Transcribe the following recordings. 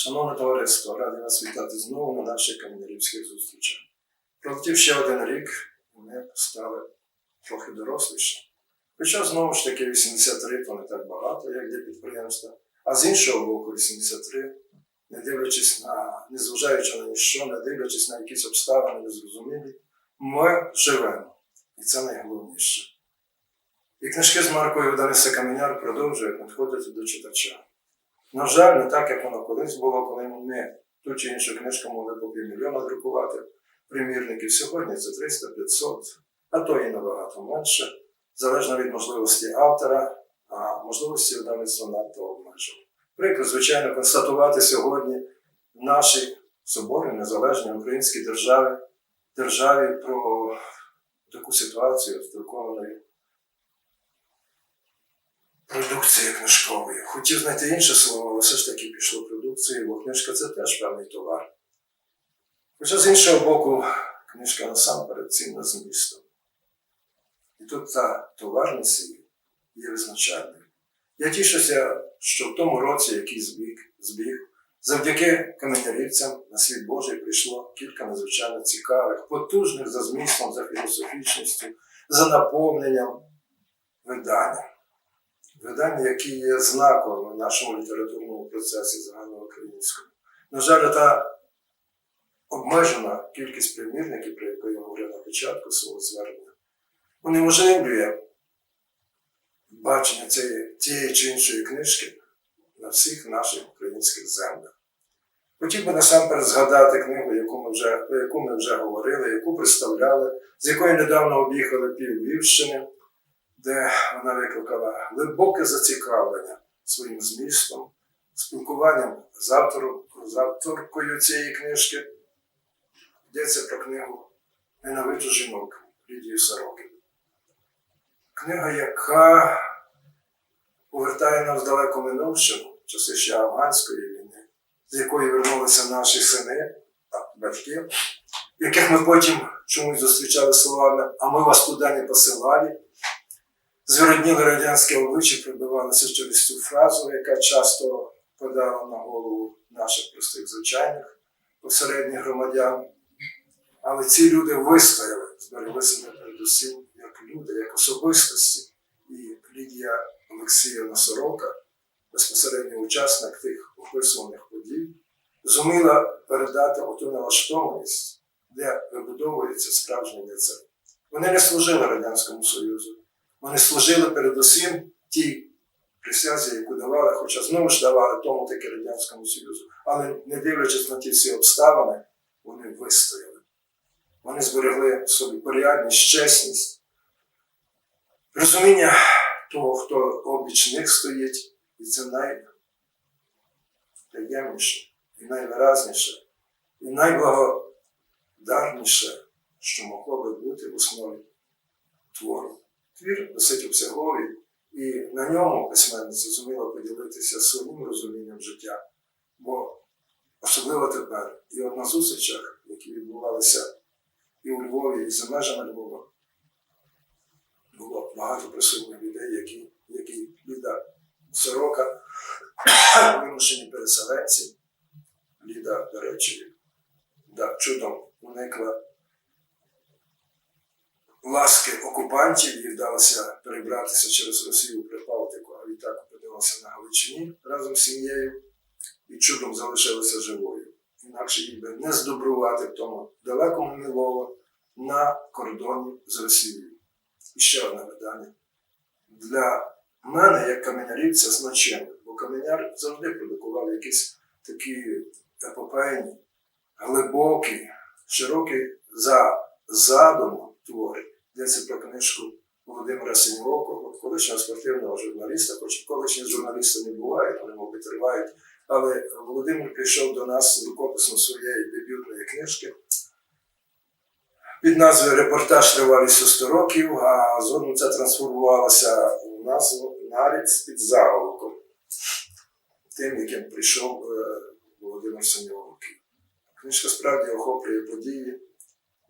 Шановне товариство, радий вас вітати знову на наших кам'янерівських зустрічах. Пролетів ще один рік, ми стали трохи доросліше. Хоча знову ж таки 83 то не так багато, як для підприємства. А з іншого боку, 83, не дивлячись на, незважаючи на ніщо, не дивлячись на якісь обставини незрозумілі, ми живемо. І це найголовніше. І книжки з маркою Даниса Каменяр продовжують надходити до читача. На жаль, не так, як воно колись було, коли ми ту чи іншу книжку могли по півмільйона друкувати примірників. Сьогодні це 300, 500, а то і набагато менше, залежно від можливості автора, а можливості видавництва надто обмежені. Прикро, звичайно, констатувати сьогодні в нашій соборній незалежній українській державі, державі про таку ситуацію з друкованою продукції книжкової. Хотів знайти інше слово, але все ж таки пішло продукції, бо книжка це теж певний товар. Хоча з іншого боку, книжка насамперед цінна змістом. І тут та товарність є визначальною. Я тішуся, що в тому році, який збіг, збіг завдяки каменярівцям на світ Божий прийшло кілька надзвичайно цікавих, потужних за змістом, за філософічністю, за наповненням видань видання, які є знаковими в нашому літературному процесі загальноукраїнському. На жаль, та обмежена кількість примірників, про яку я говорив на початку свого звернення, унеможливлює бачення цієї, тієї чи іншої книжки на всіх наших українських землях. Хотів би насамперед згадати книгу, яку ми вже, про яку ми вже говорили, яку представляли, з якої недавно об'їхали пів Львівщини де вона викликала глибоке зацікавлення своїм змістом, спілкуванням з автором, з авторкою цієї книжки. Йдеться про книгу Ненавиджу жінок Лідії Сорокін. Книга, яка повертає нас далеко минувшину, часи ще афганської війни, з якої вернулися наші сини та батьки, яких ми потім чомусь зустрічали словами, а ми вас туди не посилали. Зверодніли радянське обличчя прибивалися через цю фразу, яка часто подала на голову наших простих звичайних посередніх громадян. Але ці люди вистояли, зберегли себе передусім як люди, як особистості. І Лідія Олексіївна Сорока, безпосередньо учасник тих описуваних подій, зуміла передати оту налаштованість, де вибудовується справжній лицар. Вони не служили Радянському Союзу. Вони служили передусім тій присязі, яку давали, хоча знову ж давали тому таки Радянському Союзу. Але не дивлячись на ті всі обставини, вони вистояли. Вони зберегли собі порядність, чесність, розуміння того, хто обіч них стоїть, і це найприємніше, і найвиразніше, і найблагодарніше, що могло би бути в основі твору. Твір досить обсяговий, і на ньому письменниця зуміла поділитися своїм розумінням життя. Бо особливо тепер, і от на зустрічах, які відбувалися і у Львові, і за межами Львова, було багато присутніх людей, які, які Ліда Сорока, вимушені переселенці, Ліда, до речі, да, чудом уникла ласки окупантів, їй вдалося перебратися через Росію при Балтику, а відтак опинилася на Галичині разом з сім'єю і чудом залишилася живою. Інакше їй би не здобрувати в тому далекому Мілово на кордоні з Росією. І ще одне видання. Для мене, як каменярівця, значення, бо каменяр завжди продукував якісь такі епопейні, глибокі, широкі за задумом твори. Йдеться про книжку Володимира Синьового, колишнього спортивного журналіста, хоч колишні журналісти не бувають, вони, мабуть, тривають. Але Володимир прийшов до нас з рукописом своєї дебютної книжки під назвою Репортаж тривалістю 100 років, а згодом це трансформувалося в назву Наріць під заголовком, тим, яким прийшов е, Володимир Синьовий. Книжка справді охоплює події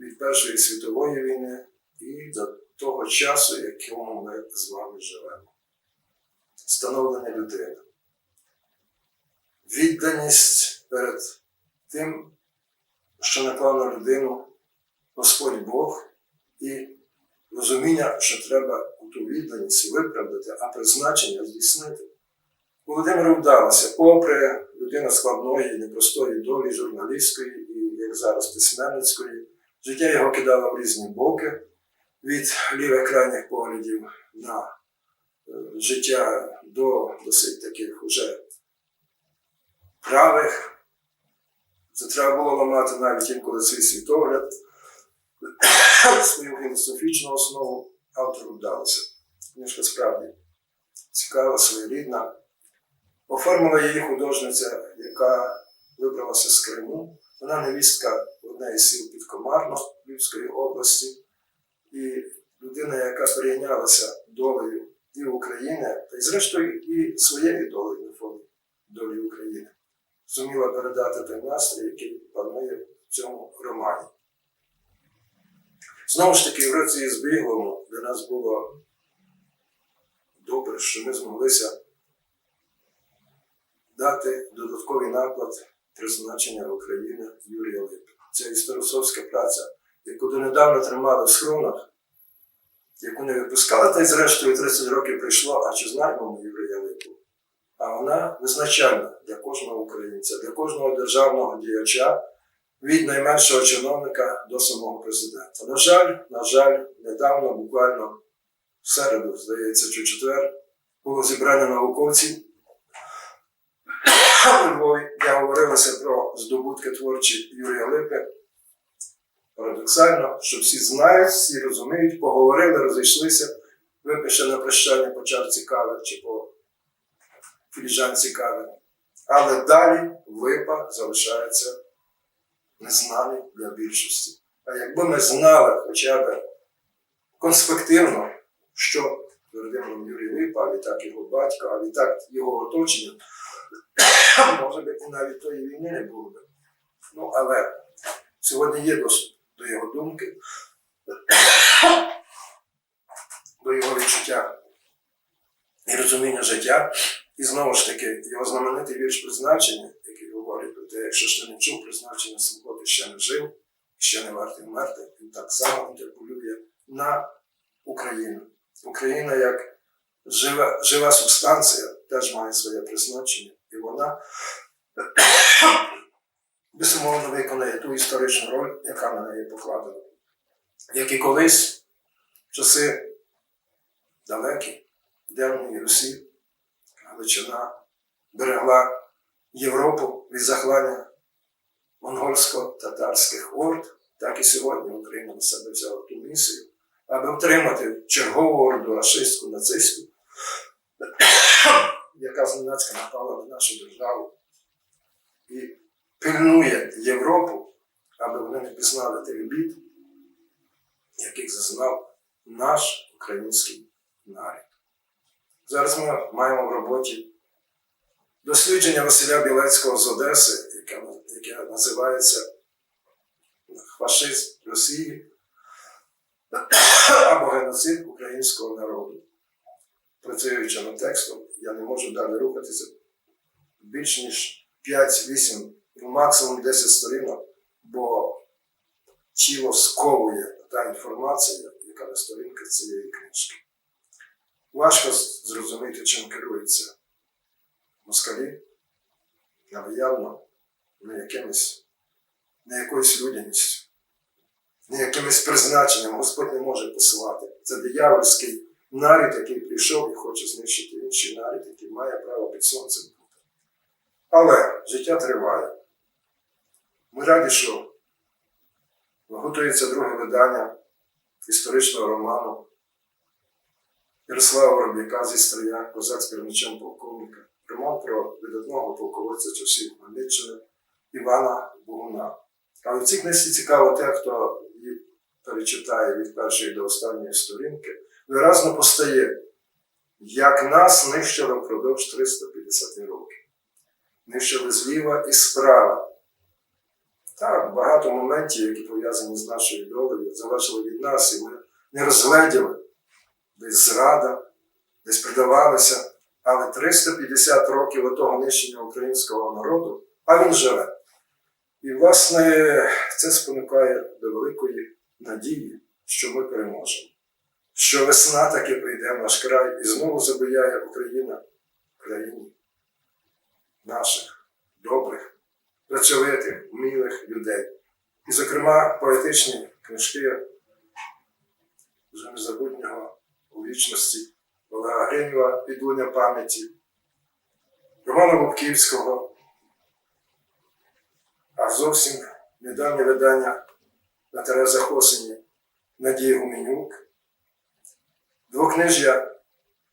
від Першої світової війни і до того часу, якому ми з вами живемо. Становлення людини. відданість перед тим, що наклав на людину Господь Бог, і розуміння, що треба ту відданість виправдати, а призначення здійснити. Володимиру вдалося, попри людина складної, непростої долі, журналістської і, як зараз, письменницької, життя його кидало в різні боки від лівих крайніх поглядів на е, життя до досить таких уже правих. Це треба було ламати навіть інколи свій світогляд, свою філософічну основу автору вдалося. Книжка справді цікава, своєрідна. Оформила її художниця, яка вибралася з Криму. Вона невістка однієї із сіл Підкомарно Львівської області. І людина, яка перейнялася долею і України, та й зрештою і своєю долею на фоні долі України, зуміла передати той настрій, який панує в цьому романі. Знову ж таки, в році збіглому для нас було добре, що ми змоглися дати додатковий наклад призначення України Юрія Липи. Це історосовська праця, яку донедавна тримали в схронах, яку не випускали, та й зрештою 30 років прийшло, а чи знаємо ми Липу? А вона визначальна для кожного українця, для кожного державного діяча, від найменшого чиновника до самого президента. На жаль, на жаль, недавно, буквально в середу, здається, чи четвер, було зібрання науковців у Львові, де говорилося про здобутки творчі Юрія Липи. Парадоксально, що всі знають, всі розуміють, поговорили, розійшлися, випише на прощання по чарці кави чи по філіжанці кави. Але далі липа залишається незнаний для більшості. А якби ми знали хоча б конспективно, що Володимир Юрій Липа, а відтак його батько, а відтак його оточення, може би і навіть тої війни не було. Ну, але сьогодні є доступ до його думки, до його відчуття і розуміння життя. І знову ж таки, його знаменитий вірш призначення, який говорить про те, якщо ти не чув призначення свого, ти ще не жив, ще не вартий вмерти, він так само інтерполює на Україну. Україна як жива, жива субстанція теж має своє призначення, і вона безумовно виконує ту історичну роль, яка на неї покладена. Як і колись, в часи далекі, давньої Русі, Галичина берегла Європу від захлання монгольсько-татарських орд, так і сьогодні Україна на себе взяла ту місію, аби втримати чергову орду рашистську, нацистську, яка зненацька напала на нашу державу і пильнує Європу, аби вони не пізнали тих бід, яких зазнав наш український народ. Зараз ми маємо в роботі дослідження Василя Білецького з Одеси, яке, яке називається Фашизм Росії або геноцид українського народу. Працюючи над текстом, я не можу далі рухатися більш ніж 5-8, ну максимум 10 сторінок, бо тіло сковує та інформація, яка на сторінках цієї книжки. Важко зрозуміти, чим керуються москалі, але явно не якимось, не якоюсь людяністю, не якимось призначенням Господь не може посилати. Це диявольський нарід, який прийшов і хоче знищити інший нарід, який має право під сонцем бути. Але життя триває. Ми раді, що готується друге видання історичного роману. Ярослава Вороб'яка зі Стрия, козак з полковника, роман про видатного полководця часів Хмельниччини Івана Богуна. Але в цій книжці цікаво те, хто її перечитає від першої до останньої сторінки, виразно постає, як нас нищили впродовж 350 років. Нищили зліва і справа. Так, багато моментів, які пов'язані з нашою долею, залежали від нас, і ми не розгледіли десь зрада, десь придавалися, але 350 років отого нищення українського народу, а він живе. І, власне, це спонукає до великої надії, що ми переможемо. Що весна таки прийде в наш край і знову забияє Україна в країні наших добрих, працьовитих, вмілих людей. І, зокрема, поетичні книжки вже незабутнього у вічності Олега Гринєва «Підлуння пам'яті, Романа Лубківського, а зовсім недавнє видання на Терезах Осені Надії Гуменюк, двокнижжя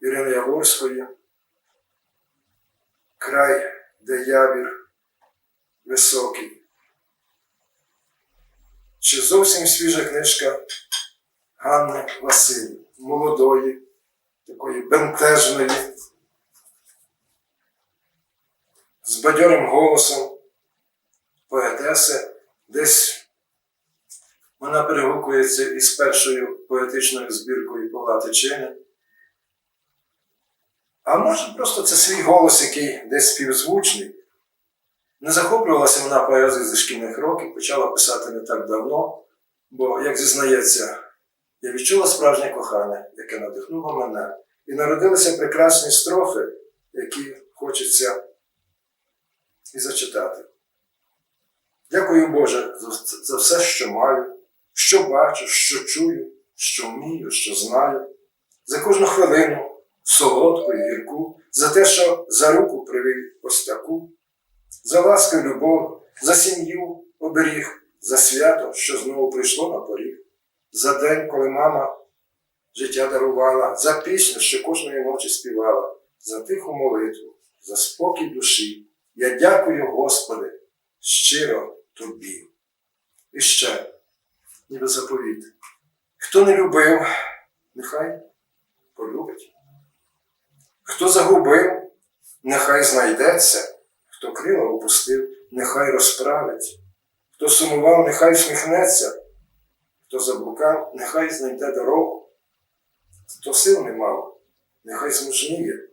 Ірини Яворської, Край, де явір високий. Чи зовсім свіжа книжка Ганни Василь, молодої, такої бентежної, з бадьорим голосом поетеси, десь вона перегукується із першою поетичною збіркою Павла Тичини. А може просто це свій голос, який десь співзвучний. Не захоплювалася вона поезією зі шкільних років, почала писати не так давно, бо, як зізнається, я відчула справжнє кохання, яке надихнуло мене, і народилися прекрасні строфи, які хочеться і зачитати. Дякую Боже за, все, що маю, що бачу, що чую, що вмію, що знаю, за кожну хвилину, солодку і гірку, за те, що за руку привів ось таку, за ласку і любов, за сім'ю оберіг, за свято, що знову прийшло на поріг, за день, коли мама життя дарувала, за пісню, що кожної ночі співала, за тиху молитву, за спокій душі. Я дякую, Господи, щиро тобі. І ще, ніби заповіт. Хто не любив, нехай полюбить. Хто загубив, нехай знайдеться, хто крила опустив, нехай розправить, хто сумував, нехай всміхнеться, хто заблукав, нехай знайде дорогу, хто сил не мав, нехай змужніє.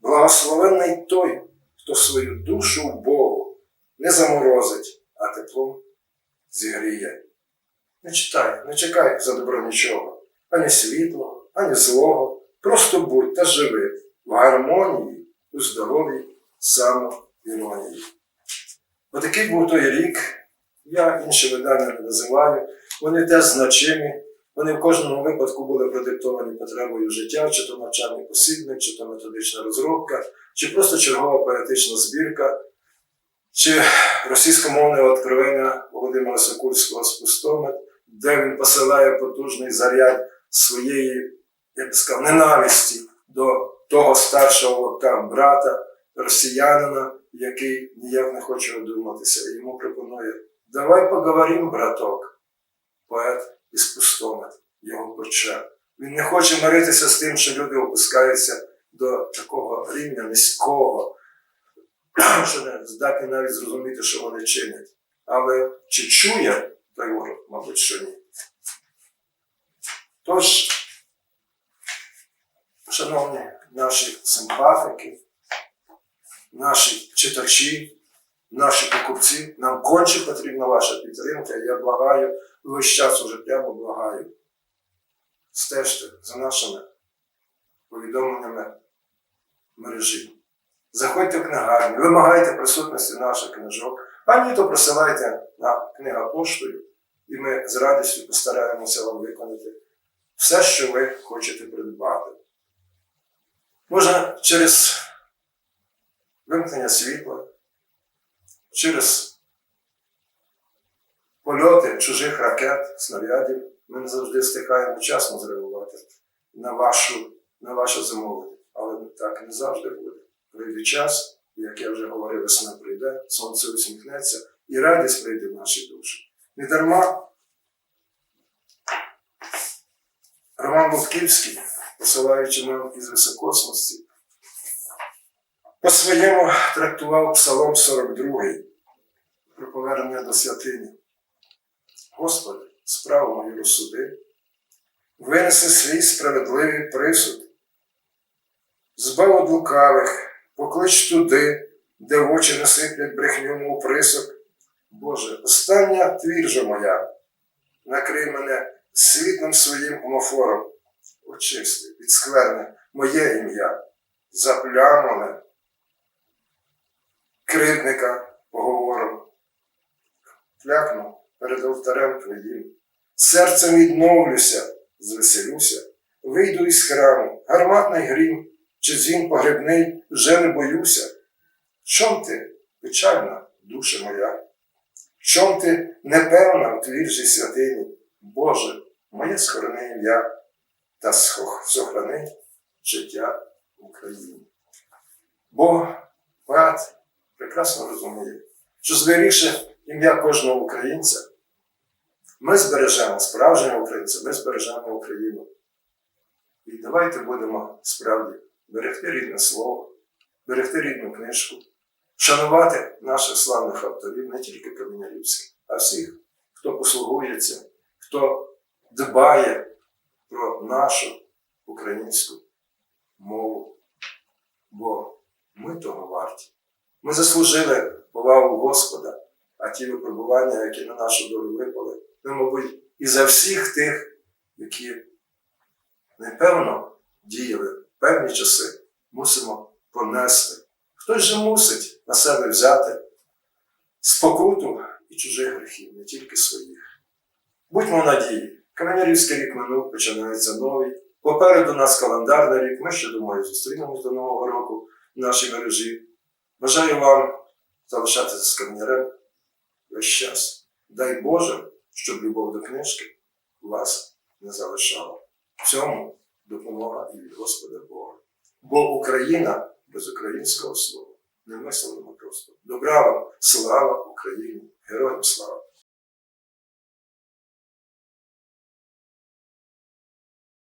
Благословенний той, хто свою душу в Богу не заморозить, а теплом зігріє. Не читай, не чекай за добро нічого, ані світлого, ані злого. Просто будь та живи в гармонії, у здоров'ї, самоіронії. Отакий був той рік. Я інші видання не називаю. Вони теж значимі. Вони в кожному випадку були продиктовані потребою життя, чи то навчальний посібник, чи то методична розробка, чи просто чергова поетична збірка, чи російськомовне откровення Володимира Сокульського з пустомет, де він посилає потужний заряд своєї, я б сказав, ненависті до того старшого лотка брата, росіянина, який ніяк не хоче одуматися, йому пропонує: Давай поговоримо, браток, поет із пустомет, його почав. Він не хоче миритися з тим, що люди опускаються до такого рівня низького, що не здатні навіть зрозуміти, що вони чинять. Але чи чує ворог, мабуть, що ні. Тож, шановні наші симпатики, наші читачі, наші покупці, нам конче потрібна ваша підтримка. Я благаю, весь час уже прямо благаю. Стежте за нашими повідомленнями мережі. Заходьте в книгарню, вимагайте присутності наших книжок, а ні, то присилайте на книга поштою, і ми з радістю постараємося вам виконати все, що ви хочете придбати. Може, через вимкнення світла, через польоти чужих ракет, снарядів, ми не завжди встигаємо вчасно зреагувати на, вашу, на ваше замовлення. Але так не завжди буде. Прийде час, як я вже говорив, весна прийде, сонце усміхнеться, і радість прийде в наші душі. Не дарма Роман Лутківський, посилаючи нам із високосності, по-своєму трактував Псалом 42 про повернення до святині. Господи, справу мою розсуди, винеси свій справедливий присуд. Збав од лукавих, поклич туди, де в очі насиплять брехню мов присок. Боже, остання твір моя, накрий мене світлом своїм омофором, очисти, відскверни моє ім'я, заплямлене, кривдника поговором. Клякну перед алтарем твоїм, серцем відновлюся, звеселюся, вийду із храму, гарматний грім, чи дзвін погребний, вже не боюся. Чом ти, печальна душа моя? Чом ти непевна в твіржі святині? Боже, моє схорони ім'я та сохрани життя в Україні. Бо поет прекрасно розуміє, що зберігши ім'я кожного українця, ми збережемо справжнього українця, ми збережемо Україну. І давайте будемо справді берегти рідне слово, берегти рідну книжку, шанувати наших славних авторів, не тільки Кам'янярівських, а всіх, хто послугується, хто дбає про нашу українську мову. Бо ми того варті. Ми заслужили повагу Господа, а ті випробування, які на нашу долю випали, ми, мабуть, і за всіх тих, які непевно діяли в певні часи, мусимо понести. Хтось же мусить на себе взяти спокуту і чужих гріхів, не тільки своїх. Будьмо надії, Кам'янярівський рік минув, починається новий. Попереду нас календарний рік. Ми ще думаю, зустрінемось до Нового року в нашій мережі. Бажаю вам залишатися з кам'ярем весь час. Дай Боже, щоб любов до книжки вас не залишала. В цьому допомога і від Господа Бога. Бо Україна без українського слова не самого просто. Добра вам, слава Україні! Героям слава!